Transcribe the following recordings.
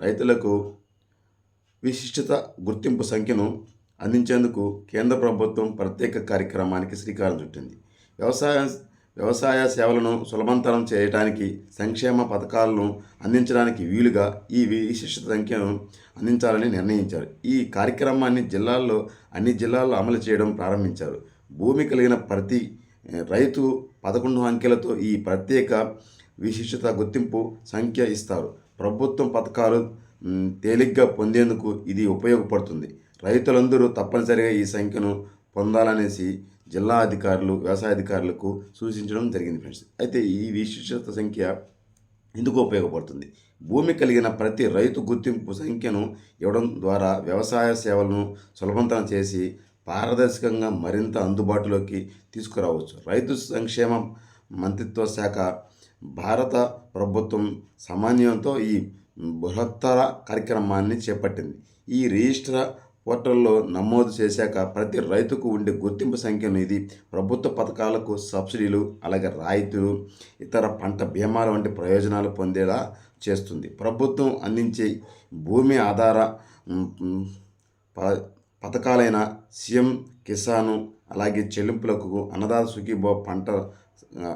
రైతులకు విశిష్టత గుర్తింపు సంఖ్యను అందించేందుకు కేంద్ర ప్రభుత్వం ప్రత్యేక కార్యక్రమానికి శ్రీకారం చుట్టింది. వ్యవసాయ వ్యవసాయ సేవలను సులభంతరం చేయడానికి సంక్షేమ పథకాలను అందించడానికి వీలుగా ఈ విశిష్ట సంఖ్యను అందించాలని నిర్ణయించారు. ఈ కార్యక్రమాన్ని జిల్లాల్లో అన్ని జిల్లాల్లో అమలు చేయడం ప్రారంభించారు. భూమి కలిగిన ప్రతి రైతు పదకొండు అంకెలతో ఈ ప్రత్యేక విశిష్టత గుర్తింపు సంఖ్య ఇస్తారు. ప్రభుత్వం పథకాలు తేలిగ్గా పొందేందుకు ఇది ఉపయోగపడుతుంది. రైతులందరూ తప్పనిసరిగా ఈ సంఖ్యను పొందాలనేసి జిల్లా అధికారులు వ్యవసాయ అధికారులకు సూచించడం జరిగింది ఫ్రెండ్స్. అయితే ఈ విశిష్టత సంఖ్య ఎందుకు ఉపయోగపడుతుంది? భూమి కలిగిన ప్రతి రైతు గుర్తింపు సంఖ్యను ఇవ్వడం ద్వారా వ్యవసాయ సేవలను సులభంతరం చేసి పారదర్శకంగా మరింత అందుబాటులోకి తీసుకురావచ్చు. రైతు సంక్షేమ మంత్రిత్వ శాఖ భారత ప్రభుత్వం సమన్వయంతో ఈ బృహత్తర కార్యక్రమాన్ని చేపట్టింది. ఈ రిజిస్టర్ పోర్టల్లో నమోదు చేశాక ప్రతి రైతుకు ఉండే గుర్తింపు సంఖ్యను ఇది ప్రభుత్వ పథకాలకు సబ్సిడీలు అలాగే రాయితీలు ఇతర పంట బీమాల వంటి ప్రయోజనాలు పొందేలా చేస్తుంది. ప్రభుత్వం అందించే భూమి ఆధార ప- పథకాలైన సీఎం కిసాను అలాగే చెల్లింపులకు అన్నదాత సుఖీభో పంట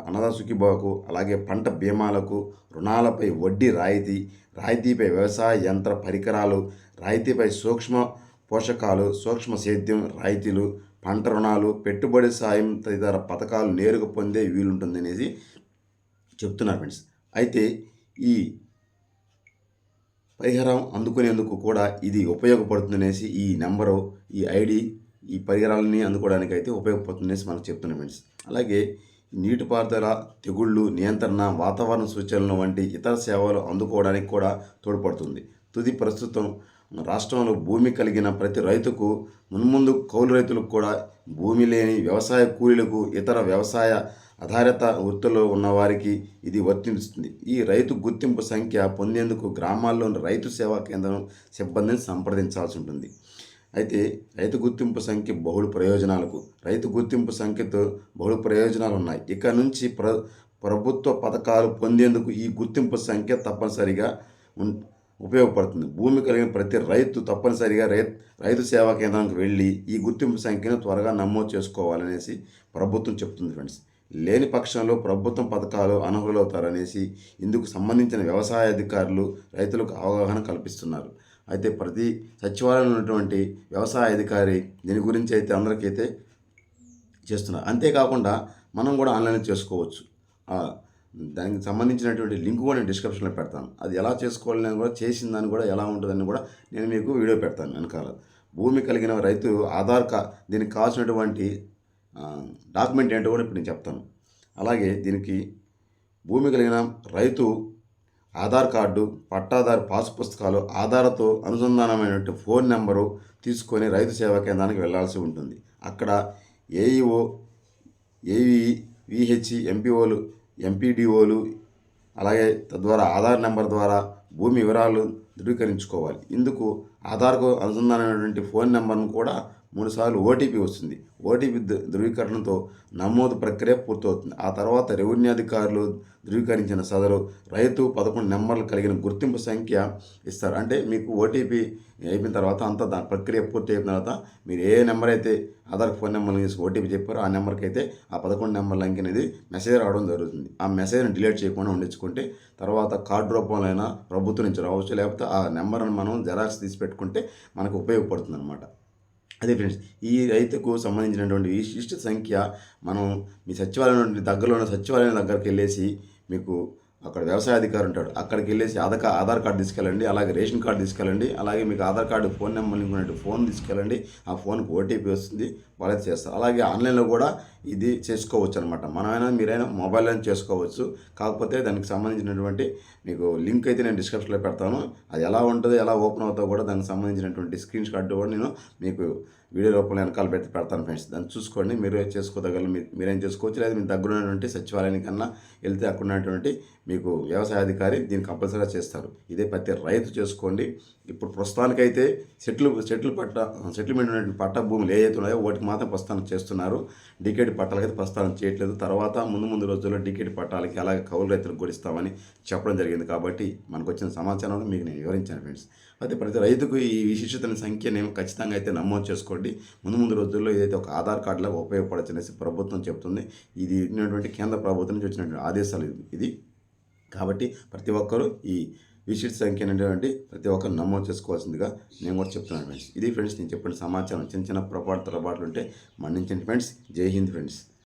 అన్నదాత సుఖీభోకు అలాగే పంట బీమాలకు రుణాలపై వడ్డీ రాయితీ రాయితీపై వ్యవసాయ యంత్ర పరికరాలు రాయితీపై సూక్ష్మ పోషకాలు సూక్ష్మ సేద్యం రాయితీలు పంట రుణాలు పెట్టుబడి సాయం తదితర పథకాలు నేరుగా పొందే వీలుంటుంది అనేది చెప్తున్నారు ఫ్రెండ్స్. అయితే ఈ పరిహారం అందుకునేందుకు కూడా ఇది ఉపయోగపడుతుందనేసి ఈ నెంబరు ఈ ఐడి ఈ పరిహారాలని అందుకోవడానికి అయితే ఉపయోగపడుతుందనేసి మనకు చెప్తున్నాం ఫ్రెండ్స్. అలాగే నీటిపారుదల తెగుళ్ళు నియంత్రణ వాతావరణ సూచనలు వంటి ఇతర సేవలు అందుకోవడానికి కూడా తోడ్పడుతుంది. తుది ప్రస్తుతం రాష్ట్రంలో భూమి కలిగిన ప్రతి రైతుకు మున్ముందు కౌలు రైతులకు కూడా భూమి లేని వ్యవసాయ కూలీలకు ఇతర వ్యవసాయ ఆధారిత వృత్తిలో ఉన్నవారికి ఇది వర్తిస్తుంది. ఈ రైతు గుర్తింపు సంఖ్య పొందేందుకు గ్రామాల్లోని రైతు సేవా కేంద్రం సిబ్బందిని సంప్రదించాల్సి ఉంటుంది. అయితే రైతు గుర్తింపు సంఖ్య బహుళ ప్రయోజనాలకు రైతు గుర్తింపు సంఖ్యతో బహుళ ప్రయోజనాలు ఉన్నాయి. ఇక నుంచి ప్ర ప్రభుత్వ పథకాలు పొందేందుకు ఈ గుర్తింపు సంఖ్య తప్పనిసరిగా ఉపయోగపడుతుంది. భూమి కలిగిన ప్రతి రైతు తప్పనిసరిగా రై రైతు సేవా కేంద్రానికి వెళ్ళి ఈ గుర్తింపు సంఖ్యను త్వరగా నమోదు చేసుకోవాలనేసి ప్రభుత్వం చెప్తుంది ఫ్రెండ్స్. లేని పక్షంలో ప్రభుత్వం పథకాలు అనర్హులవుతారనేసి ఇందుకు సంబంధించిన వ్యవసాయ అధికారులు రైతులకు అవగాహన కల్పిస్తున్నారు. అయితే ప్రతి సచివాలయంలో ఉన్నటువంటి వ్యవసాయ అధికారి దీని గురించి అయితే అందరికైతే చేస్తున్నారు. అంతేకాకుండా మనం కూడా ఆన్లైన్ చేసుకోవచ్చు. దానికి సంబంధించినటువంటి లింక్ కూడా నేను డిస్క్రిప్షన్లో పెడతాను. అది ఎలా చేసుకోవాలని కూడా చేసిన దాన్ని కూడా ఎలా ఉంటుందని కూడా నేను మీకు వీడియో పెడతాను వెనకాల. భూమి కలిగిన రైతు ఆధార్ కా దీనికి కావాల్సినటువంటి డాక్యుమెంట్ ఏంటో కూడా ఇప్పుడు నేను చెప్తాను. అలాగే దీనికి భూమి కలిగిన రైతు ఆధార్ కార్డు పట్టాదారు పాస్ పుస్తకాలు ఆధార్తో అనుసంధానమైనటువంటి ఫోన్ నెంబరు తీసుకొని రైతు సేవా కేంద్రానికి వెళ్ళాల్సి ఉంటుంది. అక్కడ ఏఈఓ ఏవి విహెచ్ఈ ఎంపీఓలు ఎంపీడీఓలు అలాగే తద్వారా ఆధార్ నెంబర్ ద్వారా భూమి వివరాలు ధృవీకరించుకోవాలి. ఇందుకు ఆధార్కు అనుసంధానమైనటువంటి ఫోన్ నెంబర్ను కూడా మూడుసార్లు ఓటీపీ వస్తుంది. ఓటీపీ ధృవీకరణతో నమోదు ప్రక్రియ పూర్తవుతుంది. ఆ తర్వాత రెవెన్యూ అధికారులు ధృవీకరించిన సదరు రైతు పదకొండు నెంబర్లు కలిగిన గుర్తింపు సంఖ్య ఇస్తారు. అంటే మీకు ఓటీపీ అయిపోయిన తర్వాత అంతా దాని ప్రక్రియ పూర్తి అయిన తర్వాత మీరు ఏ నెంబర్ అయితే ఆధార్ ఫోన్ నెంబర్ తీసి ఓటీపీ చెప్పారో ఆ నెంబర్కి అయితే ఆ పదకొండు నెంబర్ల అంకె అనేది మెసేజ్ రావడం జరుగుతుంది. ఆ మెసేజ్ని డిలీట్ చేయకుండా ఉండించుకుంటే తర్వాత కార్డు రూపంలో అయినా ప్రభుత్వం నుంచి రావచ్చు. లేకపోతే ఆ నెంబర్ని మనం జెరాక్స్ తీసి పెట్టుకుంటే మనకు ఉపయోగపడుతుంది అనమాట అదే ఫ్రెండ్స్ ఈ రైతుకు సంబంధించినటువంటి విశిష్ట సంఖ్య మనం మీ సచివాలయం నుండి దగ్గరలో ఉన్న సచివాలయం దగ్గరికి వెళ్ళేసి మీకు అక్కడ వ్యవసాయ అధికారి ఉంటాడు. అక్కడికి వెళ్ళేసి ఆధార్ ఆధార్ కార్డు తీసుకెళ్ళండి అలాగే రేషన్ కార్డు తీసుకెళ్ళండి అలాగే మీకు Aadhaar card phone number link ఉన్నట్టు ఫోన్ తీసుకెళ్ళండి ఆ ఫోన్కి ఓటీపీ వస్తుంది వాళ్ళే చేస్తారు. అలాగే ఆన్లైన్లో కూడా ఇది చేసుకోవచ్చు అనమాట మనమైనా మీరైనా మొబైల్లో చేసుకోవచ్చు. కాకపోతే దానికి సంబంధించినటువంటి మీకు లింక్ అయితే నేను డిస్క్రిప్షన్లో పెడతాను. అది ఎలా ఉంటుందో ఎలా ఓపెన్ అవుతా కూడా దానికి సంబంధించినటువంటి స్క్రీన్ షాట్ కూడా నేను మీకు వీడియో రూపంలో వెనకాల పెట్టి పెడతాను ఫ్రెండ్స్. దాన్ని చూసుకోండి. మీరు చేసుకోదగలరు మీరు మీరేం చేసుకోవచ్చు లేదా మీ దగ్గర ఉన్నటువంటి సచివాలయానికన్నా వెళ్తే అక్కడ ఉన్నటువంటి మీకు వ్యవసాయ అధికారి దీన్ని కంపల్సరీగా చేస్తారు. ఇదే ప్రతి రైతు చేసుకోండి. ఇప్పుడు ప్రస్తుతానికైతే సెటిల్ సెటిల్ పట్ట సెటిల్మెంట్ ఉన్నటువంటి పట్ట భూములు ఏవైతే ఉన్నాయో వాటికి మాత్రం ప్రస్థానం చేస్తున్నారు. డికేట్ పట్టాలకైతే ప్రస్థానం చేయట్లేదు. తర్వాత ముందు ముందు రోజుల్లో డికేట్ పట్టాలకి అలాగే కౌలు రైతులకు కూడా ఇస్తామని చెప్పడం జరిగింది కాబట్టి మనకు వచ్చిన సమాచారం మీకు నేను వివరించాను ఫ్రెండ్స్. అయితే ప్రతి రైతుకు ఈ విశిష్టతని సంఖ్యనేమో ఖచ్చితంగా అయితే నమోదు చేసుకోండి. ముందు ముందు రోజుల్లో ఏదైతే ఒక ఆధార్ కార్డులాగా ఉపయోగపడచ్చనేసి ప్రభుత్వం చెప్తుంది ఇది ఉన్నటువంటి కేంద్ర ప్రభుత్వం నుంచి వచ్చినటువంటి ఆదేశాలు ఇది. కాబట్టి ప్రతి ఒక్కరూ ఈ విజిట్ సంఖ్య అనేటువంటి ప్రతి ఒక్కరు నమోదు చేసుకోవాల్సిందిగా నేను కూడా చెప్తున్నాను ఫ్రెండ్స్ ఇది ఫ్రెండ్స్ నేను చెప్పిన సమాచారం చిన్న చిన్న పొరపాటు తొరపాట్లు ఉంటే మన్నించండి ఫ్రెండ్స్ జై హింద్ ఫ్రెండ్స్